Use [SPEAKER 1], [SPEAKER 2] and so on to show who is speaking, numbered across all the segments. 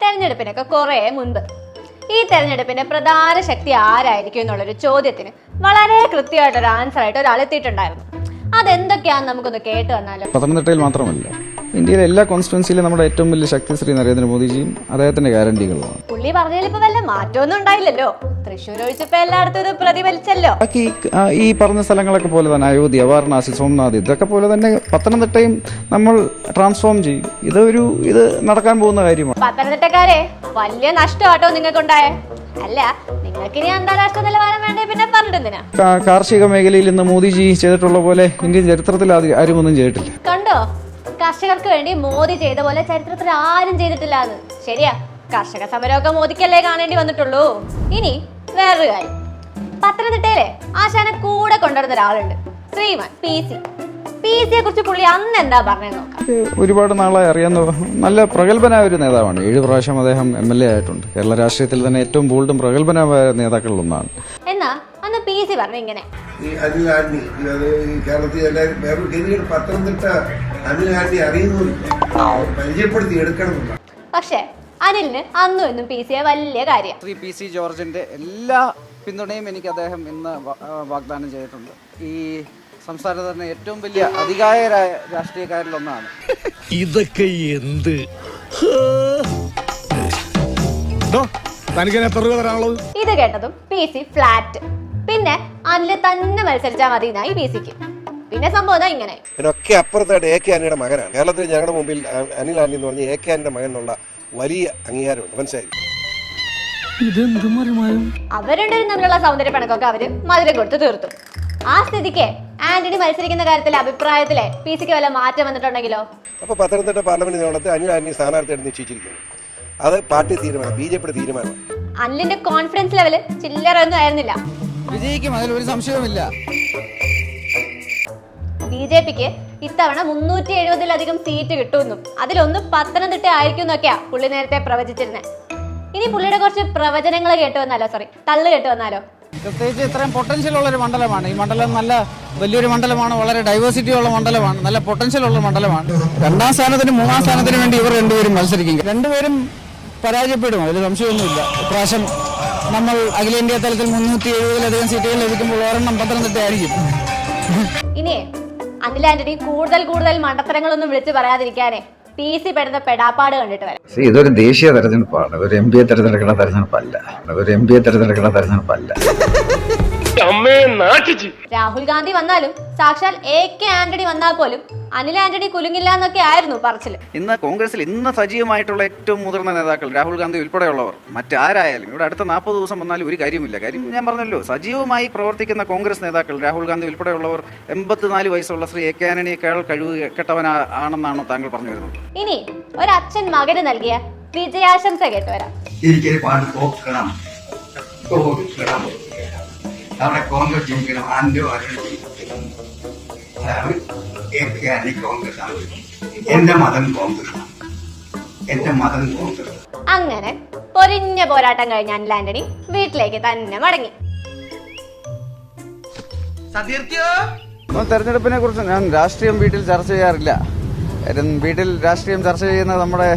[SPEAKER 1] തെരഞ്ഞെടുപ്പിനൊക്കെ കുറെ മുൻപ്. ഈ തെരഞ്ഞെടുപ്പിന്റെ പ്രധാന ശക്തി ആരായിരിക്കും എന്നുള്ളൊരു ചോദ്യത്തിന് വളരെ കൃത്യമായിട്ടൊരു ആൻസർ ആയിട്ട് ഒരാൾ എത്തിയിട്ടുണ്ടായിരുന്നു. അതെന്തൊക്കെയാന്ന് നമുക്കൊന്ന് കേട്ട് വന്നാലോ?
[SPEAKER 2] പത്തനംതിട്ടയിൽ മാത്രമല്ല ഇന്ത്യയിലെ എല്ലാ കോൺസ്റ്റിറ്റ്യുവൻസിയിലും നമ്മുടെ ഏറ്റവും വലിയ ശക്തി ശ്രീ നരേന്ദ്രമോദിജിയും അദ്ദേഹത്തിന്റെ ഗ്യാരണ്ടികളുമാണ്
[SPEAKER 1] പുള്ളി പറഞ്ഞതിൽ ഇപ്പൊ വല്ല മാറ്റമൊന്നും ഉണ്ടായില്ലല്ലോ. തൃശ്ശൂർ ഒഴിച്ചപ്പോ എല്ലായിടത്തും ഇത് പ്രതിഫലിച്ചല്ലോ.
[SPEAKER 2] ബാക്കി ആ, ഈ പറഞ്ഞ സ്ഥലങ്ങളൊക്കെ പോലെ തന്നെ അയോധ്യ വാരണാസി സോംനാഥ് ഇതൊക്കെ പോലെ തന്നെ പത്തനംതിട്ടയും നമ്മൾ ട്രാൻസ്ഫോം ചെയ്യും. ഇത് ഒരു ഇത് നടക്കാൻ പോകുന്ന കാര്യമാണ്.
[SPEAKER 1] പത്തനംതിട്ടക്കാരെ വലിയ നഷ്ടമാട്ടോ നിങ്ങൾക്കുണ്ടായേ. അല്ല നിങ്ങൾക്കിനി അന്താരാഷ്ട്ര നിലവാരം വേണ്ടേ പിന്നെ പറഞ്ഞിട്ടെന്തിനാ?
[SPEAKER 2] കാ- കാർഷിക മേഖലയിൽ ഇന്ന് മോദിജി ചെയ്തിട്ടുള്ള പോലെ ഇന്ത്യൻ ചരിത്രത്തിൽ ആദ്യം ആരും ഒന്നും ചെയ്തിട്ടില്ല.
[SPEAKER 1] കണ്ടോ? കർഷകർക്ക് വേണ്ടി മോദി ചെയ്ത പോലെ ചരിത്രത്തിൽ ആരും ചെയ്തിട്ടില്ല എന്ന് ശരിയാ. കർഷക സമരമൊക്കെ മോദിക്കല്ലേ കാണേണ്ടി വന്നിട്ടുള്ളൂ. ഇനി വേറൊരു കാര്യം. പത്തനംതിട്ടയിലെ ആശാനെ കൂടെ കൊണ്ടുവരുന്ന ഒരാളുണ്ട്. ശ്രീമാൻ പി സി. പി സിയെ കുറിച്ച് പുള്ളി അന്ന് എന്താ പറഞ്ഞത് നോക്കാം.
[SPEAKER 2] ഒരുപാട് നാളായി അറിയാവുന്ന നല്ല പ്രഗത്ഭനായ ഒരു നേതാവാണ്. ഏഴ് പ്രാവശ്യം അദ്ദേഹം എം എൽ എ ആയിട്ടുണ്ട്. കേരള രാഷ്ട്രീയത്തിൽ തന്നെ ഏറ്റവും ബോൾഡും പ്രഗത്ഭനായ നേതാക്കളിലൊന്നാണ്.
[SPEAKER 1] എന്നാ അന്ന് പി സി പറഞ്ഞു ഇങ്ങനെ.
[SPEAKER 3] ഈ അത് കേരളത്തിൽ എല്ലാവരും പത്തനംതിട്ട പരിചയപ്പെടുത്തി
[SPEAKER 1] പക്ഷേ അനിലിന് അന്നും ഇന്നും പി സിയെ വലിയ കാര്യം.
[SPEAKER 2] ശ്രീ പി സി ജോർജിന്റെ എല്ലാ പിന്തുണയും എനിക്ക് അദ്ദേഹം ഇന്ന് വാഗ്ദാനം ചെയ്തിട്ടുണ്ട്. ഈ സംസ്ഥാനത്ത് തന്നെ ഏറ്റവും വലിയ അധികായരായ രാഷ്ട്രീയക്കാരിലൊന്നാണ്
[SPEAKER 4] ഇതൊക്കെ എന്ത്?
[SPEAKER 1] ഇത് കേട്ടതും പി സി ഫ്ലാറ്റ്. പിന്നെ അനിൽ തന്നെ മത്സരിച്ചാൽ മതി എന്നായി പി സിക്ക്. പിന്നെ സംഭവം ദാ ഇങ്ങനെ.
[SPEAKER 3] ഇതിനൊക്കെ അപ്പുറത്തായിട്ട് എ കെ ആന്റിയുടെ മകനാണ്. കേരളത്തിൽ ഞങ്ങളുടെ മുമ്പിൽ അനിൽ ആന്റി എന്ന് പറഞ്ഞ എ കെ ആന്റിന്റെ മകൻ എന്നുള്ള വലിയ അംഗീകാരമുണ്ട്. മനസ്സിലായി?
[SPEAKER 1] അവരുടെ തമ്മിലുള്ള സൗന്ദര്യ പിണക്കൊക്കെ അവർ മധുരം കൊടുത്ത് തീർത്തു. ആ സ്ഥിതിക്ക് ആന്റണി മത്സരിക്കുന്ന കാര്യത്തിലെ അഭിപ്രായത്തിലെ പി സിക്ക് വല്ല മാറ്റം വന്നിട്ടുണ്ടെങ്കിലോ?
[SPEAKER 3] അപ്പൊ പത്തനംതിട്ട പാർലമെന്റ് നിയമനത്തിൽ അനിൽ ആന്റണി സ്ഥാനാർത്ഥിയായിട്ട് നിശ്ചയിച്ചിരിക്കുന്നു. അത് പാർട്ടി തീരുമാനം ബി ജെ പിയുടെ തീരുമാനമാണ്
[SPEAKER 1] അനിലിന്റെ കോൺഫിഡൻസ് ലെവൽ ചില്ലറ ഒന്നും ആയിരുന്നില്ല.
[SPEAKER 2] വിജയിക്കും അതിൽ ഒരു സംശയവുമില്ല.
[SPEAKER 1] ബി ജെ പിക്ക് ഇത്തവണ മുന്നൂറ്റി എഴുപതിലധികം സീറ്റ് കിട്ടുമെന്നും അതിലൊന്ന് പത്തനംതിട്ട ആയിരിക്കും എന്നൊക്കെയാ പുള്ളി നേരത്തെ പ്രവചിച്ചിരുന്നത് ഇനി പുള്ളിയുടെ കുറച്ച് പ്രവചനങ്ങൾ കേട്ടു വന്നാലോ? സോറി തള്ളു കേട്ടു വന്നാലോ?
[SPEAKER 2] പ്രത്യേകിച്ച് ഇത്രയും പൊട്ടൻഷ്യൽ ഉള്ള ഒരു മണ്ഡലമാണ്. ഈ മണ്ഡലം നല്ല വലിയൊരു മണ്ഡലമാണ് വളരെ ഡൈവേഴ്സിറ്റി ഉള്ള മണ്ഡലമാണ് നല്ല പൊട്ടൻഷ്യൽ ഉള്ള മണ്ഡലമാണ്. രണ്ടാം സ്ഥാനത്തിന് മൂന്നാം സ്ഥാനത്തിന് വേണ്ടി ഇവർ രണ്ടുപേരും മത്സരിക്കും. രണ്ടുപേരും പരാജയപ്പെടും അതിൽ സംശയമൊന്നുമില്ല. ഇപ്രാവശ്യം നമ്മൾ അഖിലേന്ത്യാ തലത്തിൽ മുന്നൂറ്റി എഴുപതിലധികം സീറ്റുകൾ ലഭിക്കുമ്പോൾ ഒരെണ്ണം പത്തനംതിട്ട ആയിരിക്കും
[SPEAKER 1] ഇനി അനിൽ ആന്റണി കൂടുതൽ കൂടുതൽ മണ്ടത്തരങ്ങളൊന്നും വിളിച്ചു പറയാതിരിക്കാനേ. പി സി പെടുന്ന പെടാപ്പാട് കണ്ടിട്ട് വരാം.
[SPEAKER 5] ഇതൊരു ദേശീയ തെരഞ്ഞെടുപ്പാണ്. ഒരു എം പിയെ തെരഞ്ഞെടുക്കുന്ന തെരഞ്ഞെടുപ്പല്ല. ഒരു എം പിയെ തെരഞ്ഞെടുക്കുന്ന തെരഞ്ഞെടുപ്പല്ല.
[SPEAKER 1] രാഹുൽ ഗാന്ധി വന്നാലും സാക്ഷാൽ എ കെ ആന്റണി വന്നാൽ പോലും അനിൽ ആന്റണി കുലുങ്ങില്ല എന്നൊക്കെ ആയിരുന്നു പറച്ചിൽ.
[SPEAKER 2] ഇന്ന് കോൺഗ്രസിൽ ഇന്ന് സജീവമായിട്ടുള്ള ഏറ്റവും മുതിർന്ന നേതാക്കൾ രാഹുൽ ഗാന്ധി ഉൾപ്പെടെയുള്ളവർ. മറ്റാരായാലും ഇവിടെ അടുത്ത നാൽപ്പത് ദിവസം വന്നാലും ഒരു കാര്യമില്ല കാര്യം ഞാൻ പറഞ്ഞല്ലോ സജീവമായി പ്രവർത്തിക്കുന്ന കോൺഗ്രസ് നേതാക്കൾ രാഹുൽ ഗാന്ധി ഉൾപ്പെടെയുള്ളവർ എൺപത്തിനാല് വയസ്സുള്ള ശ്രീ എ കെ ആന്റണിയേക്കാൾ കഴിവ് കെട്ടവനാ ആണെന്നാണോ താങ്കൾ പറഞ്ഞു വരുന്നത്.
[SPEAKER 1] ഇനി ഒരച്ഛൻ മകന് നൽകിയ വിജയാശംസ കേട്ടു വരാം
[SPEAKER 6] എനിക്കൊരു പാട്ട് തോക്കണം തോക്കണം അവിടെ കോൺഗ്രസ് ജയിക്കണം ആന്റെ ഒക്കെയാണ് കോൺഗ്രസ് ആണ് എന്റെ മതം കോൺഗ്രസ് ആണ് എന്റെ മതം കോൺഗ്രസ്
[SPEAKER 1] അങ്ങനെ പൊരിഞ്ഞ പോരാട്ടം കഴിഞ്ഞ അനിൽ ആന്റണി വീട്ടിലേക്ക് തന്നെ മടങ്ങി.
[SPEAKER 2] തെരഞ്ഞെടുപ്പിനെ കുറിച്ച് ഞാൻ രാഷ്ട്രീയം വീട്ടിൽ ചർച്ച ചെയ്യാറില്ല. വീട്ടിൽ രാഷ്ട്രീയം ചർച്ച ചെയ്യുന്നത് നമ്മുടെ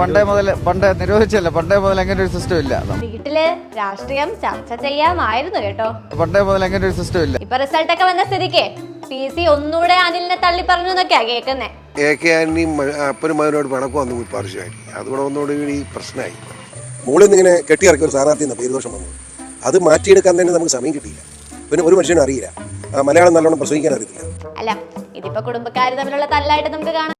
[SPEAKER 2] പണ്ടേ മുതൽ പണ്ടേ നിരോധിച്ചല്ല പണ്ടേ മുതൽ അങ്ങനെ ഒരു സിസ്റ്റം ഇല്ല.
[SPEAKER 1] വീട്ടിൽ രാഷ്ട്രീയം ചർച്ച ചെയ്യാമായിരുന്നു കേട്ടോ.
[SPEAKER 2] പണ്ടേ മുതൽ അങ്ങനെ ഒരു സിസ്റ്റം ഇല്ല.
[SPEAKER 1] ഇപ്പൊ റിസൾട്ട് ഒക്കെ വന്ന സ്ഥിതിക്ക് പി സി ഒന്നുകൂടെ അനിലിനെ തള്ളി പറഞ്ഞു എന്നൊക്കെയാ കേൾക്കുന്നേ
[SPEAKER 3] എ കെ ആന്റിയും മ- അപ്പനും മകനോട് പിണക്കം വന്നു പാർശ്വമായി അതുകൂടെ ഒന്നുകൂടി കൂടി പ്രശ്നമായി. മുകളിൽ നിന്ന് ഇങ്ങനെ കെട്ടിയിറക്കിയ ഒരു സ്ഥാനാർത്ഥി എന്ന പേരുദോഷം വന്നു. അത് മാറ്റിയെടുക്കാൻ തന്നെ നമുക്ക് സമയം കിട്ടിയില്ല. പിന്നെ ഒരു മനുഷ്യനും അറിയില്ല. മലയാളം നല്ലോണം പ്രസംഗിക്കാൻ അറിയില്ല
[SPEAKER 1] അല്ല ഇതിപ്പോ കുടുംബക്കാർ തമ്മിലുള്ള തല്ലായിട്ട് നമുക്ക് കാണാം.